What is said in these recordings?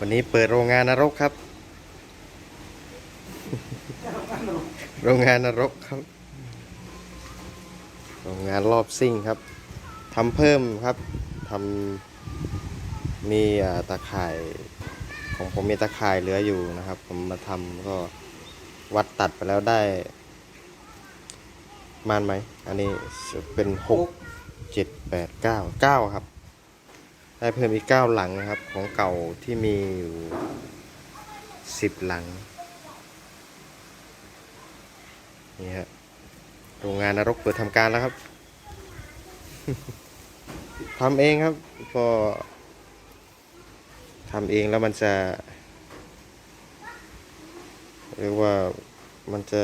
วันนี้เปิดโรงงานนรกครับ โรงงานนรกครับ โรงงานรอบซิ่งครับทำเพิ่มครับทำมีตาข่ายของผมมีตาข่ายเหลืออยู่นะครับ ผมมาทำก็วัดตัดไปแล้วได้มานไหม อันนี้เป็นหกเจ็ดแปดเก้าเก้าครับ ได้เพิ่มอีกเก้าหลังนะครับ ของเก่าที่มีอยู่สิบหลัง นี่ฮะโรงงานนรกเปิดทำการแล้วครับทำเองครับพอทำเองแล้วมันจะ เรียกว่ามันจะ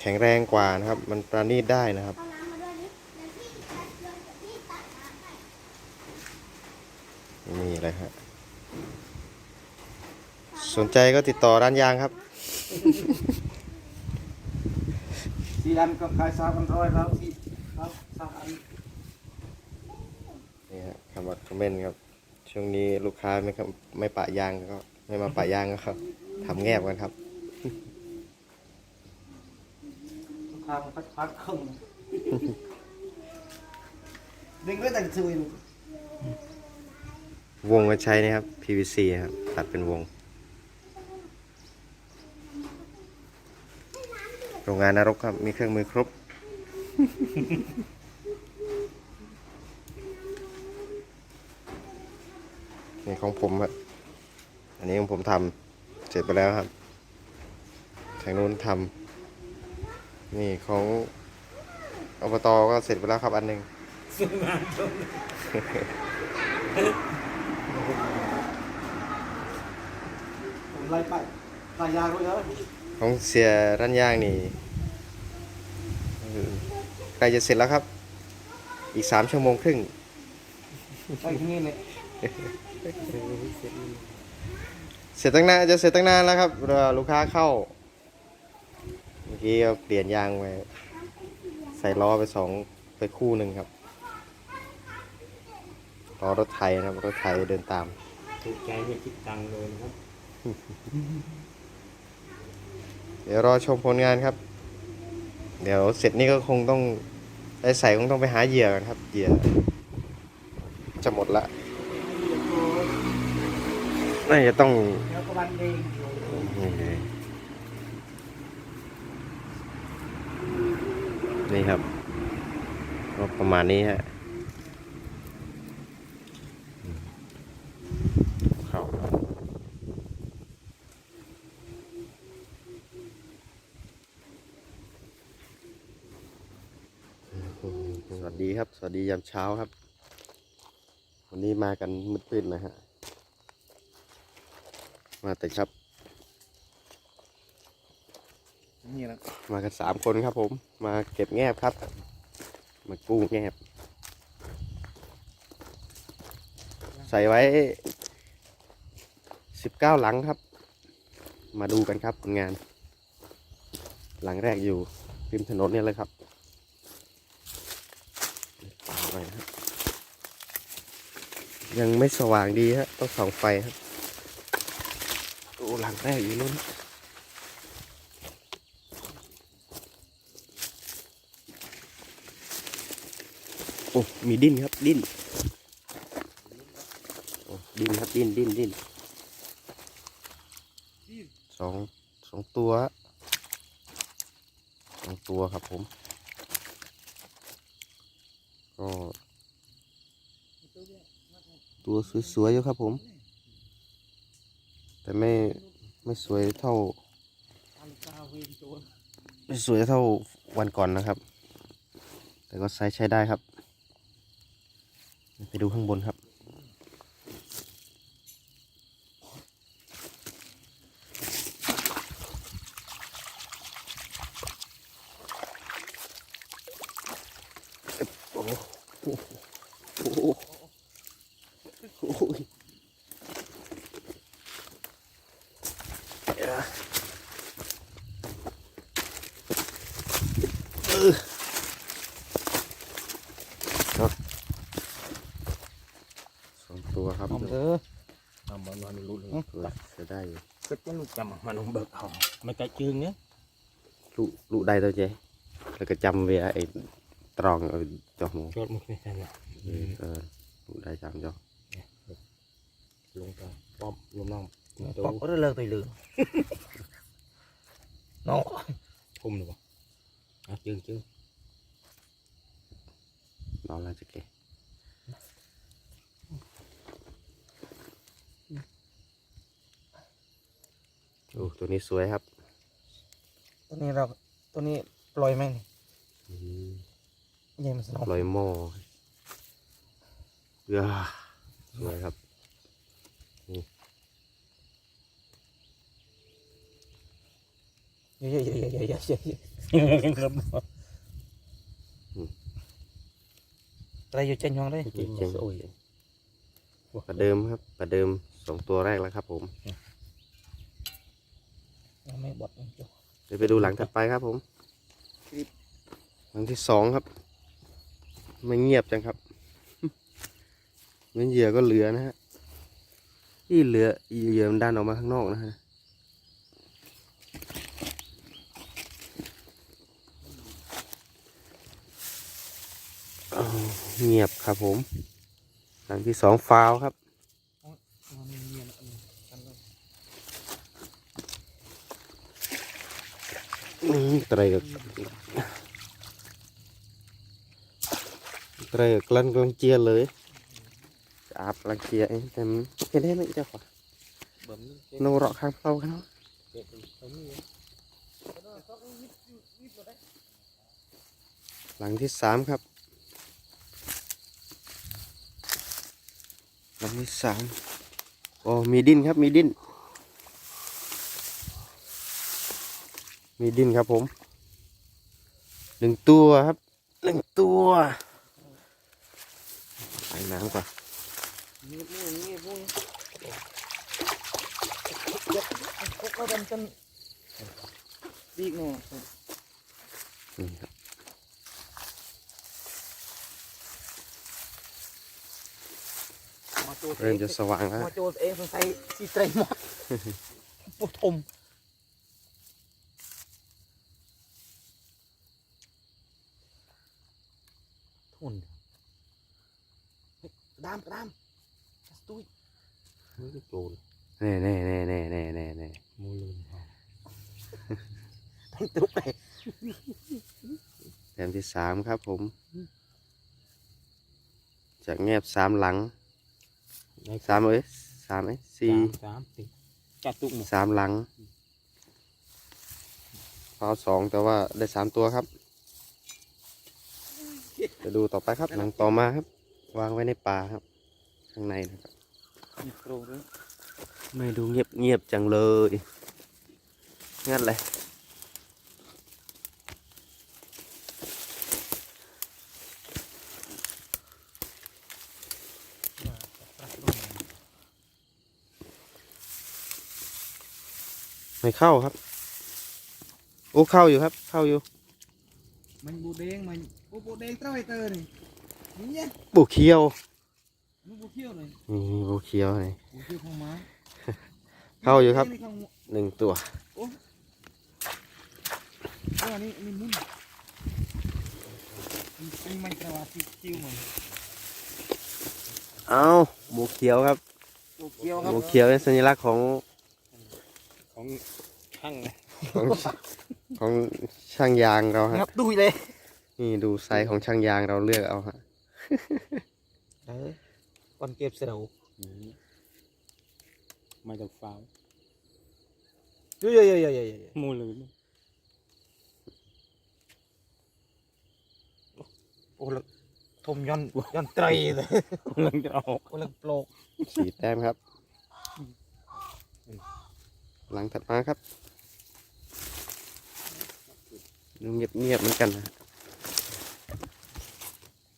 แข็งแรงกว่านะครับ มันประณีตได้นะครับ เอาน้ำมาด้วยนิดเดี๋ยวพี่ตัดเดี๋ยวพี่ตัดน้ำให้ นี่เลยฮะสนใจก็ติดต่อร้านยางครับ สี่อันก็ขายสามพันร้อยแล้วสี่ครับสามอันนี่ฮะคำว่าคอมเมนต์ครับ ช่วงนี้ลูกค้าไม่ครับไม่ปะยางก็ไม่มาปะยางก็ครับทำแงบกันครับทุกครั้งพักพักครึ่งดึงไว้แต่งสวิน วงก็ใช้นี่ครับ PVC ครับตัดเป็นวง โรงงานนรกครับ มีเครื่องมือครบ นี่ของผมครับ อันนี้ของผมทำเสร็จไปแล้วครับ ทางนู้นทำนี่ของอบตก็เสร็จไปแล้วครับอันหนึ่ง ผม ไล่ไปไล่ยางไว้เลยของเสียรันย่างนี่เออใกล้จะเสร็จแล้วครับ อีกสามชั่วโมงครึ่งไปที่นี่เลยเสร็จตั้งนานจะเสร็จตั้งนานแล้วครับรอลูกค้าเข้า เมื่อกี้ก็เปลี่ยนยางไปใส่ล้อไปสองไปคู่หนึ่งครับล้อรถไถนะครับรถไถเดินตามถูกใจไม่คิดตังค์เลยนะครับ เดี๋ยวรอชมผลงานครับ เดี๋ยวเสร็จนี่ก็คงต้องได้ใส่คงต้องไปหาเหยื่อกันครับ เหยื่อ จะหมดละน่าจะต้องเดี๋ยวก็วันเองนี่ไงนี่ครับก็ประมาณนี้ฮะอืมเข้าส วัสดีครับสวัสดียามเช้าครับ วันนี้มากันมืดๆนะฮะ มาแต่ครับ นี่นะมากันสามคนครับผม มาเก็บแงบครับ มากู้แงบ ใส่ไว้สิบเก้าหลังครับ มาดูกันครับผลงาน หลังแรกอยู่ริมถนนเนี่ยเลยครับ ป่าไปครับยังไม่สว่างดีฮะต้องส่องไฟครับโอ้หลังแรกอยู่นู้นโอ้มีดิ้นครับดิ้นโอ้ดิ้นครับดิ้นดิ้นดิ้นสองสองตัวสองตัวครับผม ก็ ตัวสวยๆอยู่ครับผม แต่ไม่ไม่สวยเท่า ไม่สวยเท่าวันก่อนนะครับ แต่ก็ไซส์ใช้ได้ครับ ไปดูข้างบนครับ โอ้โหโอ้โหโอ้โหเดี๋ยวนะเออครับสองตัวครับ เอาเถอะเอา มันมันรู้เลย เออจะได้อยู่ ก็จะลูกจำมันลงเบิกเอาไม่ไกลจึงเนี้ยลูกลูกได้ตัวเจ๊แล้วก็จำเวียไอ้ต โอ้ตัวนี้สวยครับ ตัวนี้เราตัวนี้ปล่อยแม่งอืมใหญ่มันสนองลอยหม้อเอ้าสวยครับเยอะๆๆๆๆๆครับอะไรอยู่เจนยองได้จริงเจ๋งโอ้ยประเดิมครับประเดิมสองตัวแรกแล้วครับผม ยังไม่บดยังจุเดี๋ยวไปดูหลังถัดไปครับผมหลังที่สองครับ ไม่เงียบจังครับเงินเหยื่อก็เหลือนะฮะที่เหลือเหยื่อมันดันออกมาข้างนอกนะฮะอ้าวเงียบครับผม หลังที่สองฟาวครับ อืมไตรกับไตรกับกลันกลังเจียเลยอาบกลังเจียเองแต่มันแค่นี้ไม่เจ้าค่ะเบิ่มโนเราะข้างเป้ากันเนาะหลังที่สามครับ หลังที่สามโอ้มีดิ้นครับมีดิ้น มีดิ้นครับผมหนึ่งตัวครับหนึ่งตัวใส่น้ำก่อนนี่พวกนี้พวกนี้พวกเราทำจนดีกหน่อยนี่ครับมาโจเริ่มจะสว่างแล้วมาโจเองสงสัยสีเตรหมดปวดทมทุนดามดามตุ้ยมือโจรแน่แน่แน่แน่แน่แน่แน่มือลืมเอาต้องตุ๊บไปแต้มที่สามครับผม จากแงบสามหลังในสามเอ้ยสามเอ้ยสี่สามสี่จัดตุกหมดสามหลังเป้าสองแต่ว่าได้สามตัวครับไปดูต่อไปครับหลังต่อมาครับ วางไว้ในป่าครับ ข้างในนะครับมีโปรด้วยไม่ดูเงียบเงียบจังเลยงั้นเลยไม่เข้าครับ โอ้เข้าอยู่ครับ เข้าอยู่ มันบูเด้งมันโอ้บูเด้งเต้าไอเตอร์นี่นี่ เนี่ยบูเขียวมันบูเขี้ยวเลยนี่บูเขียวนี่บูเขี้ยวของม้าเข้าอยู่ครับนี่ของหนึ่งตัวโอ้อันนี้อันนี้มุนอันนี้มันกระวาสิคิวมันเอาบูเขียวครับบูเขี้ยวครับบูเขียวเป็นสัญลักษณ์ของของช่างนะของของช่างยางเราฮะงับดุยเลยนี่ดูไซส์ของช่างยางเราเลือกเอาฮะ เออก่อนเก็บเสร็จไม่ต้องฟาวเยอะเยอะเยอะเยอะเยอะมือลืมโอ้ละทมย้อนย้อนไตรเลยกำลังจะออกโอ้ละโปรกสี่แต้มครับ หลังถัดมาครับดูเงียบเงียบๆเหมือนกันนะ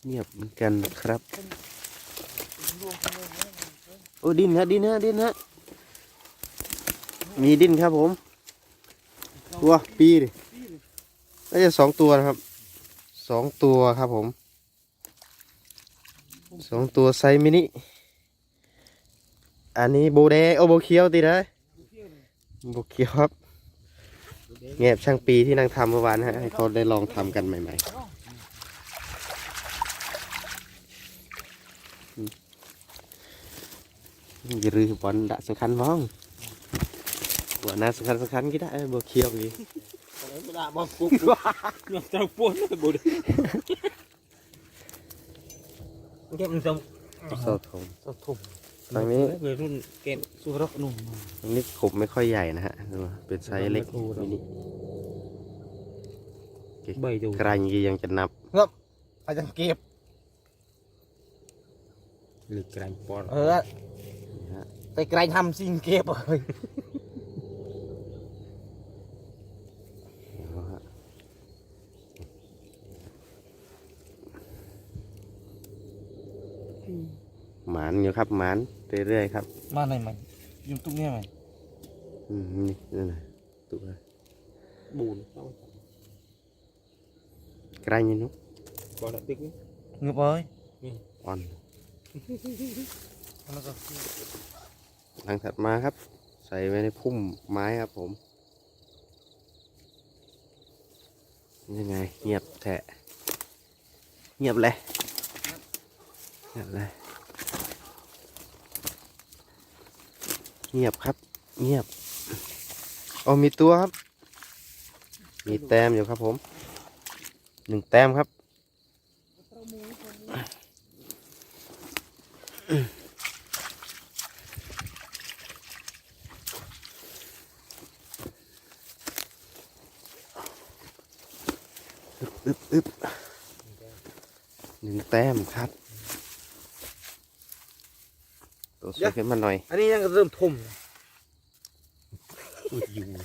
เงียบเหมือนกันครับ โอ้ดินฮะดินฮะดินฮะมีดินครับผม ตัวปีดิน่าจะสองตัวนะครับสองตัวครับผมสองตัวไซมินิอันนี้โบแดงโอโบเคียวตินะโบเคียวครับแงบช่างปีที่นั่งทำเมื่อวานฮะให้เขาได้ลองทำกันใหม่ ๆอืม อย่าลืมบอลดะสำคัญมองบอลน่าสำคัญสำคัญก็ได้โบเคียวอีกไม่ได้บอกปุ๊บยังจะปวดเลยบุญเก็บมันจะโซทงจะทุ่มทางนี้เบรุ่นเก็บสุรกนุ่มตรงนี้ขบไม่ค่อยใหญ่นะฮะดูเป็นไซส์เล็กไม่ถูกหรอกมินิใบดูกลางยียังจะนับอาจารย์เก็บหรือกลางปอนเออ ไปไกลทำซิงเก็บเลยเอาฮะหมานอยู่ครับหมานเรื่อยๆครับมาไหนมันยุ่งตุ้งเนี่ยมันอืมนี่นั่นน่ะตัวบูนกลางยีนุปอนติ๊กนี่เงือบเอ้ยอ่อนแล้วก็ หลังถัดมาครับ ใส่ไว้ในพุ่มไม้ครับผม ยังไงเงียบแทะ เงียบเลยเงียบเลยเงียบครับ เงียบโอ้มีตัวครับ มีแต้มอยู่ครับผมหนึ่งแต้มครับ อึบอึบหนึ่งแต้มครับ ตัวสวยขึ้นมาหน่อย อันนี้ยังเริ่มทุ่ม อุดอยู่นี่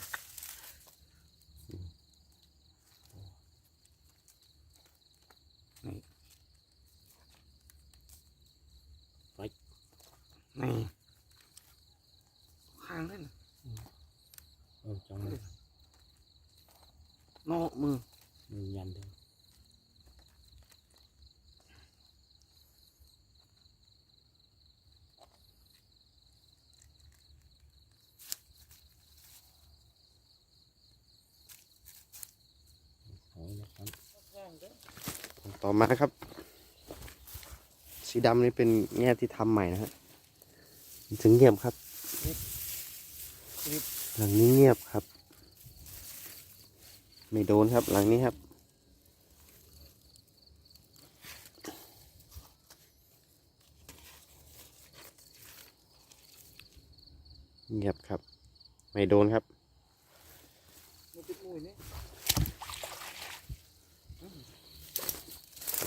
ข้างนั่น เออจังเลย โน่มือ มันยันเด้อ โอ้ยนะครับ ต่ อมาครับ สีดำนี่เป็นแง่ที่ทำใหม่นะฮะถึงเงียบครับหลังนี้เงียบครับ ไม่โดนครับหลังนี้ครับ เงียบครับ ไม่โดนครับ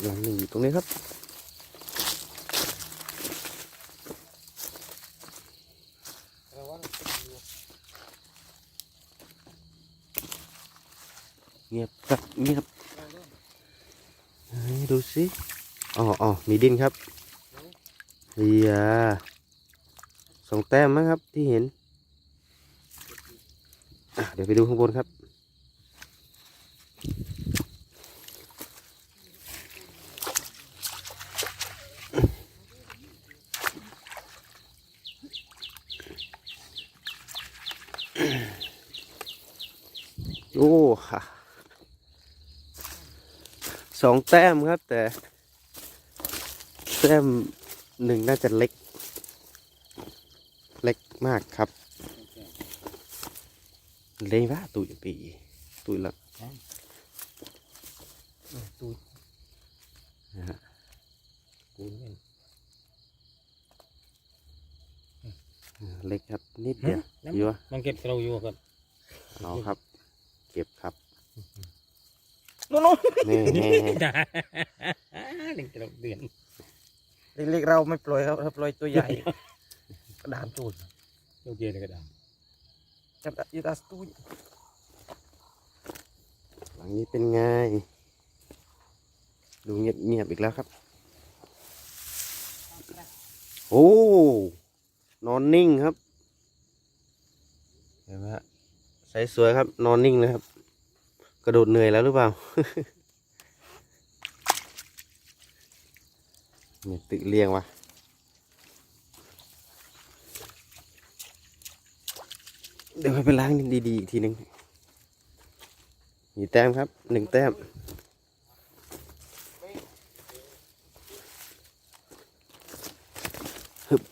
หลังหนึ่งอยู่ตรงนี้ครับ เงียบครับเงียบดูสิอ๋ออ๋อมีดินครับเฮียสองแต้มมั้งครับที่เห็น เดี๋ยวไปดูข้างบนครับ โอ้ค่ะสองแต้มครับ แต่ แต้มหนึ่งน่าจะเล็ก เล็กมากครับ เล็กว่าตุยปีตุยละตูนะฮะกูนี่เล็กครับนิดเดียวอยู่วะมันเก็บเราอยู่ครับเอาครับ เก็บครับโน่โน่นี่นี่นี่หนึ่งเราเดือนเล็กๆเราไม่ปล่อยครับเราปล่อยตัวใหญ่กระดามจูดโอเคเลยก็ได้จับยีตาสตุ้ยหลังนี้เป็นไง ดูเงียบเงียบอีกแล้วครับโอ้นอนนิ่งครับ เห็นไหมฮะใสสวยครับ นอนนิ่งเลยครับ กระโดดเหนื่อยแล้วหรือเปล่าเนี่ยตึกเรียงวะเดี๋ยวไปล้างดีๆอีกทีหนึ่งมีแต้มครับหนึ่งแต้มฮึบ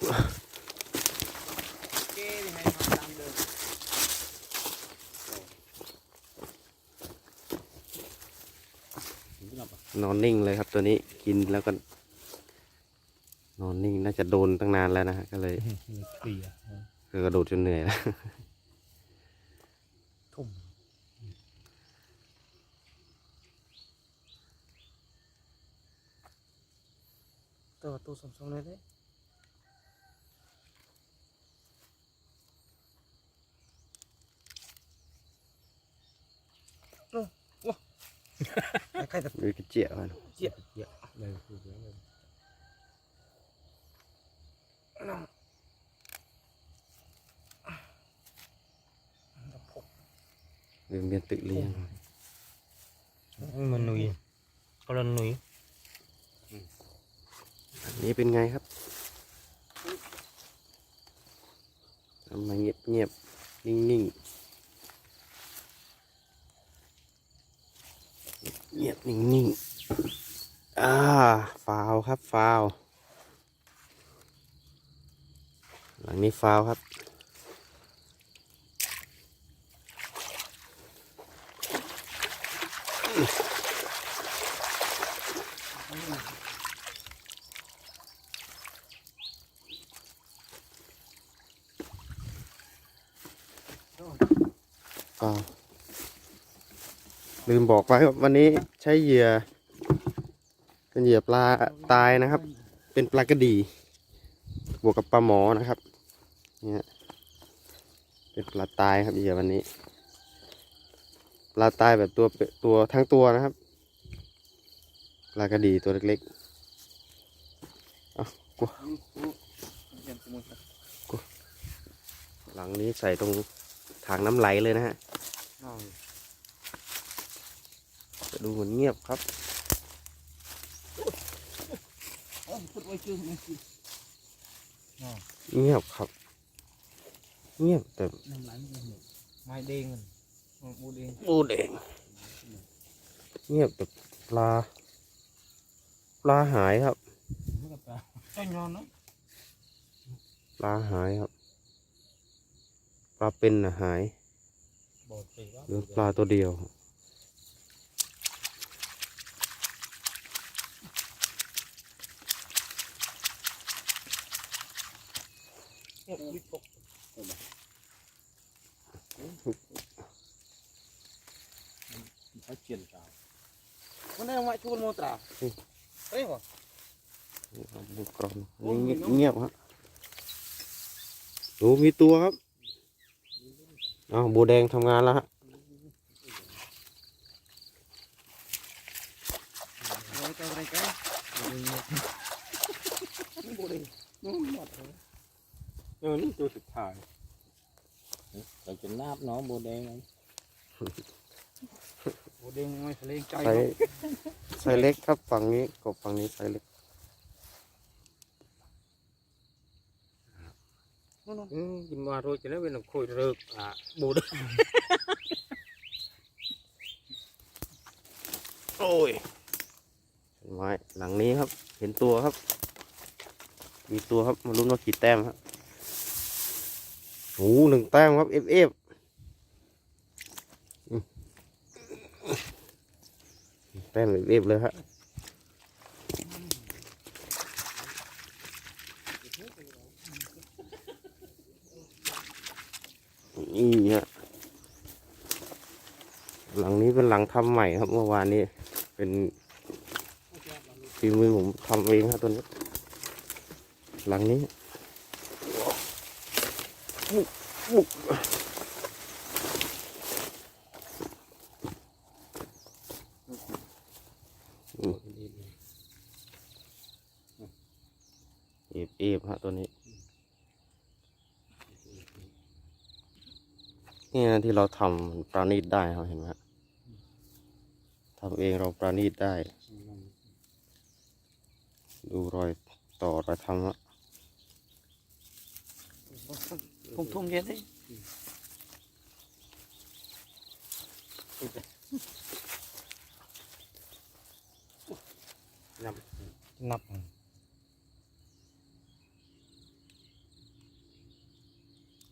เก้ยังไงมาตามเดิม นอนนิ่งเลยครับตัวนี้กินแล้วก็ นอนนิ่งน่าจะโดนตั้งนานแล้วนะฮะก็เลยเกลี่ยคือกระโดดจนเหนื่อยแล้วทุ่มตัวตัวสมๆเลยเด้ ใครจะดูกระเจียวมันเจี๊ยเจี๊ยเลยคือเจี๊ยเลยเรียนเรียนตึกเรียนมันหนุยก็ละหนุยอันนี้เป็นไงครับทำมาเงียบเงียบนิ่งนิ่งๆ เงียบนิ่งนิ่งอ่าฟาวครับฟาว หลังนี้ฟาวครับก็ ลืมบอกไปว่าวันนี้ใช้เหยื่อ เป็นเหยื่อปลาตายนะครับ เป็นปลากระดีบวกกับปลาหมอนะครับเนี่ยเป็นปลาตายครับเหยื่อวันนี้ ปลาตายแบบตัวตัวทั้งตัวนะครับปลากระดีตัวเล็กๆเอากลัวหลังนี้ใส่ตรงทางน้ำไหลเลยนะฮะ ดูเหมือนเงียบครับเออพูดไว้ชื่อมันคือเงียบครับ เงียบแต่น้ำไหลมันเหนียวไม้เด้งมันมันบูเด้งบูดเองเงียบแต่ปลา ปลาหายครับมันก็ปลาใช่ยอนเนาะปลาหายครับ ปลาเป็นน่ะหายบอดไปว่าเหลือปลาตัวเดียวเนี่ยวิปก เขาเจียนจ้ามันได้มาชูนโมตราเฮ้ยบ่ดูกรอนนี่เงียบฮะดูมีตัวครับอ้าวบูแดงทำงานแล้วฮะโบูเด้ง เลยเออนี่ตัวสุดท้ายเราจะนาบเนาะโบแดงบูเด้งไม่ทะเลงใจใส่ใส่เล็กครับฝั่งนี้กบฝั่งนี้ใส่เล็กอืมกินมาโรยจะได้เป็นคุยเลิกอะโบแดงโอ้ยเห็นไม้หลังนี้ครับ เห็นตัวครับ มีตัวครับมาลุ้นว่ากี่แต้มครับ โอ้โหหนึ่งแต้มครับเอฟเอฟแต้มเอฟเอฟเลยฮะนี่ฮะหลังนี้เป็นหลังทำใหม่ครับเมื่อวานนี้ เป็นฝีมือผมทำเองครับตัวนี้ หลังนี้ บุกบุกอืมเอฟเอฟฮะตัวนี้ นี่นะที่เราทำประณีตได้ครับเห็นไหมฮะทำเองเราประณีตได้ ดูรอยต่อรอยทำฮะ ทุ่มทุ่มเย็นดินับนับ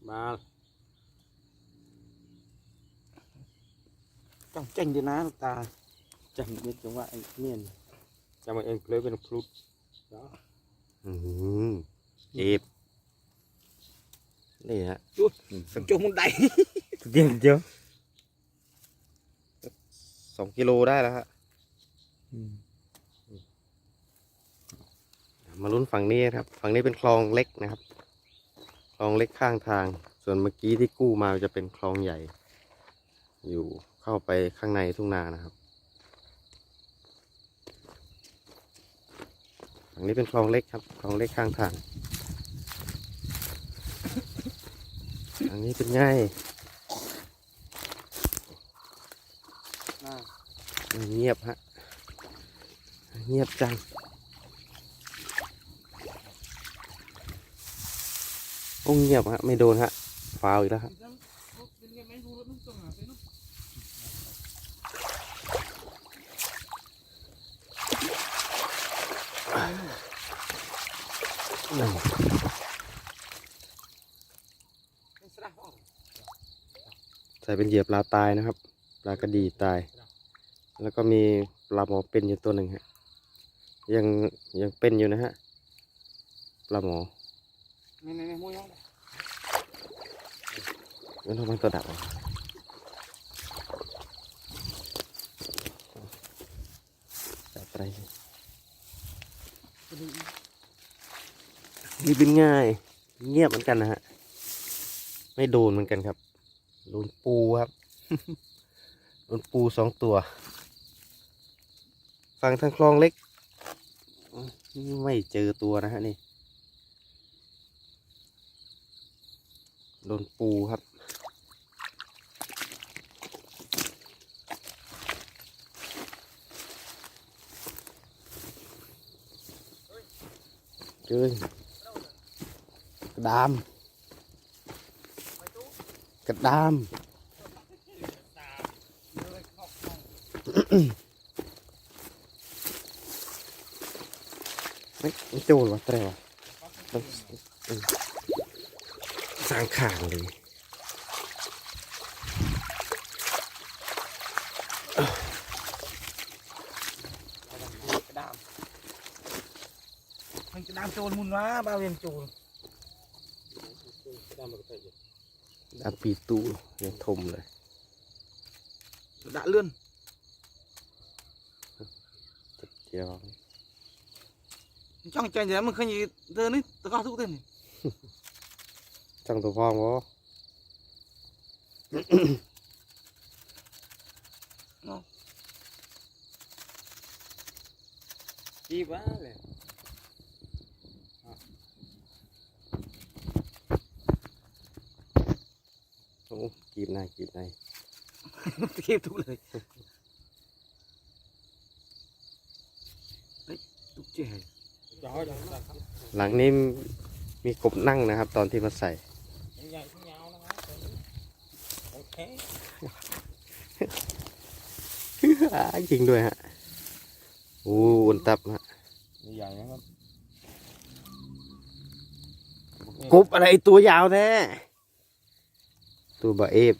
มาต้องเจ๋งดีนะลูกตาจำเม็ดจังว่าไอ้เมียนจำมันเองเลยเป็นพลุดเนาะอืมเอฟ นี่ฮะสังจมุนไดเดียวเดียวสองกิโลได้แล้วฮะมาลุ้นฝั่งนี้ครับ ฝั่งนี้เป็นคลองเล็กนะครับ คลองเล็กข้างทาง ส่วนเมื่อกี้ที่กู้มาจะเป็นคลองใหญ่ อยู่เข้าไปข้างในทุ่งนานะครับ ฝั่งนี้เป็นคลองเล็กครับ คลองเล็กข้างทาง ฝั่งนี้เป็นไง่ายเงียบฮะ เงียบจัง โอ้เงียบฮะ ไม่โดนฮะ ฟาวอีกแล้วฮะเป็นไงไม่รู้รถมันต้องหาไปเนาะ นั่น เป็นสระออก ใส่เป็นเหยียบปลาตายนะครับ ปลากระดีตาย แล้วก็มีปลาหมอเป็นอยู่ตัวหนึ่งฮะยังยังเป็นอยู่นะฮะปลาหมอนี่นี่นี่มวยยังไม่ต้องมันตัวดับอะจับไปนี่เป็นง่าย เงียบเหมือนกันนะฮะ ไม่โดนเหมือนกันครับ โดนปูครับโดนปูสองตัว ฝั่งทางคลองเล็ก ไม่เจอตัวนะฮะนี่โดนปูครับเจอกระดาม กระดามไม่ไม่โจรวะแตรวะต้องเออสร้างข่างเลยกระดามมันกระดามโจรมุนวะบ้าเวียนโจรได้มาก็ได้อยู่ดาปีตูเนี่ยทมเลยดะ เลื่อนจับเจียวจ้องใจแต่มันเคยยืนเดินนี่ตะก้อทุกเดินนี่ จังตัวพ่อมบ่ จีบ้าเลย โอ้กีบนากีบในกีบทุกเลยทุกเจ๋หลังนี้มีกบนั่งนะครับ ตอนที่มาใส่ยังใหญ่ทั้งยาวนะครับโอเคจริงด้วยฮะโอ้อุ่นตับฮะใหญ่นะครับกบอะไรตัวยาวแท้ ตัวบะเอฟ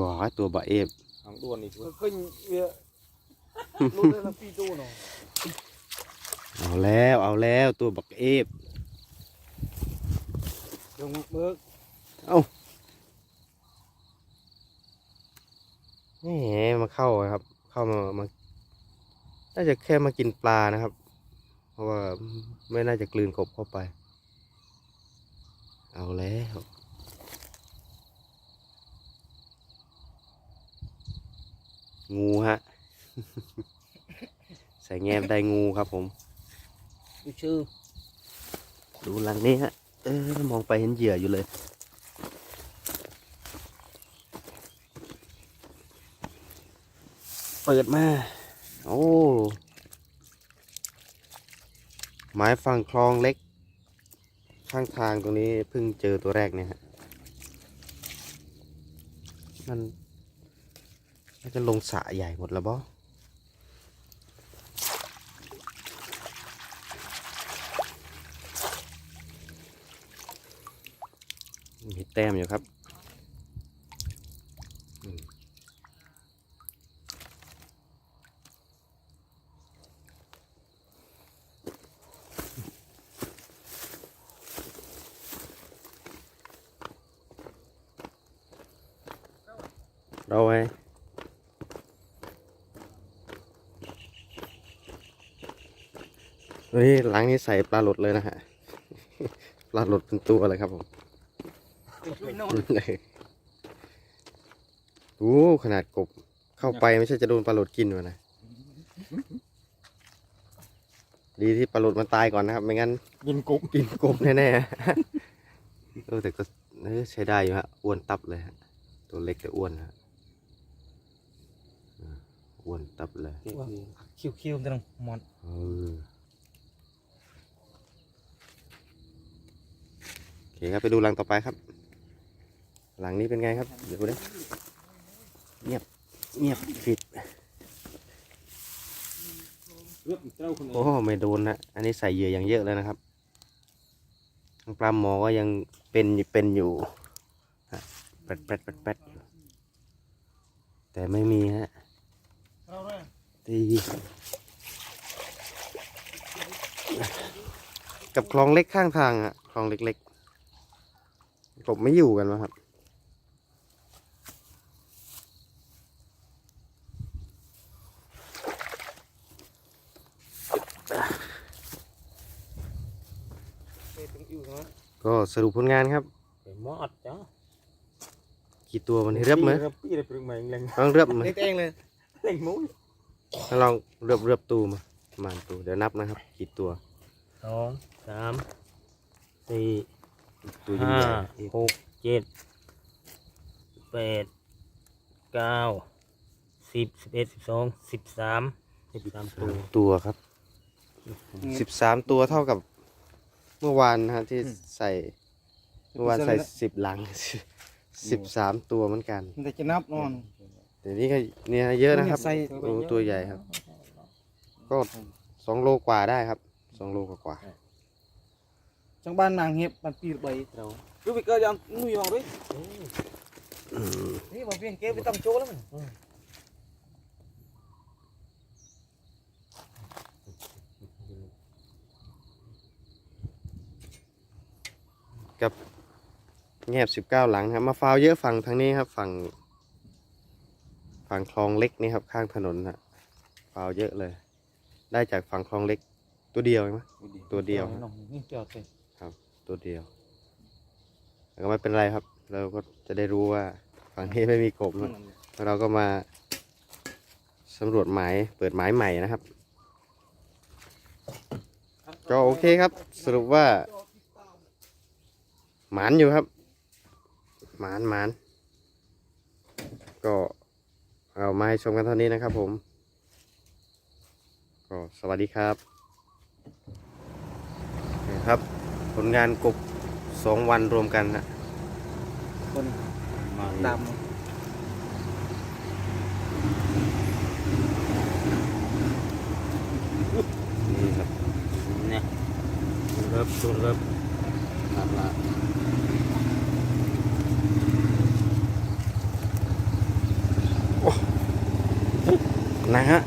ว้าตัวบะเอฟหางด้วนอีกมันเคยเวียรู้ได้ละปีตู้เนาะเอาแล้วเอาแล้วตัวบักเอฟ เดี๋ยวเบิกแหมมาเข้าครับ เข้ามามาน่าจะแค่มากินปลานะครับ เพราะว่าไม่น่าจะกลืนกบเข้าไป เอาแล้วงูฮะ ใส่แงมได้งูครับผมดูชื่อดูหลังนี้ฮะ เออ มองไปเห็นเหยื่ออยู่เลย เปิดมา โอ้ ไม้ฝั่งคลองเล็ก ข้างทางตรงนี้เพิ่งเจอตัวแรกเนี่ยฮะมันน่าจะลงสะใหญ่หมดแล้วบ่มีแต้มอยู่ครับ เราไว้เฮ้ยหลังนี้ใส่ปลาหลดเลยนะฮะ ปลาหลดเป็นตัวเลยครับผมโอ้ขนาดกบเข้าไปไม่ใช่จะโดนปลาโหลดกินวะนะ ดีที่ปลาโหลดมันตายก่อนนะครับ ไม่งั้นยินกุ๊กกินกบแน่ๆเออแต่ก็เออใช้ได้อยู่ฮะ อ้วนตับเลยฮะ ตัวเล็กแต่อ้วนฮะ อ่าอ้วนตับเลย คิวคิวตรงหมดเออโอเคครับไปดูหลังต่อไปครับ หลังนี้เป็นไงครับ เดี๋ยวดูดิเงียบเงียบปิดเลือกเจ้าคนโอ้ไม่โดนนะอันนี้ใส่เหยื่ออย่างเยอะเลยนะครับทางปลาหมอก็ยังเป็นเป็นอยู่ฮะแปดแปดแปดแปดอยู่แต่ไม่มีฮะ ตีกับคลองเล็กข้างทางอะคลองเล็กๆกบไม่อยู่กันวะครับก็สรุปผลงานครับไปมอดจ้ะกี่ตัวมันเรียบไหมรับพี่ได้ปรึกใหม่เล็งลองเรียบไหมเล็กเองเลยเล็งมุ้ยลองเรียบเรียบตูมาประมาณตัวเดี๋ยวนับนะครับกี่ตัวสองสามสี่ตัวใหญ่ห้าๆอีกหกเจ็ดแปดเก้าสิบสิบเอ็ดสิบสองสิบสามสิบสามตัวตัวครับสิบสามตัวเท่ากับ เมื่อวานนะฮะที่ใส่เมื่อวานใส่สิบหลังสิบสามตัวเหมือนกัน มันจะนับนอน แต่นี่ก็เนี่ยเยอะนะครับใส่โอ้ตัวใหญ่ครับ ก็สองโลกว่าได้ครับสองโลกว่าจังบ้านนางเห็บมันปีใบเราดูไปเกิดยังนุ่ยองด้วยๆอืมนี่มาเพียงเก็บไปต้องโจ้แล้วมันกับแงบสิบเก้าหลังครับมาฟาวเยอะฝั่งทางนี้ครับฝั่ง ฝั่งคลองเล็กนี่ครับ ข้างถนนฮะฟาวเยอะเลย ได้จากฝั่งคลองเล็ก ตัวเดียวไหมตัวเดียวครับนี่จอดเลยตัวเดียวแต่ก็ไม่เป็นไรครับ เราก็จะได้รู้ว่าฝั่งนี้ไม่มีกบนะแล้วเราก็มาสำรวจหมายเปิดหมายใหม่นะครับ ก็โอเคครับ สรุปว่า หมานอยู่ครับ หมานหมานก็ เอามาให้ชมกันเท่านี้นะครับผมก็สวัสดีครับนี่ครับ ผลงานกบสองวันรวมกันนะคนมาดนี่ครับเนี่ยเริ่มตูนเริ่ม นับละโอ้ นะฮะ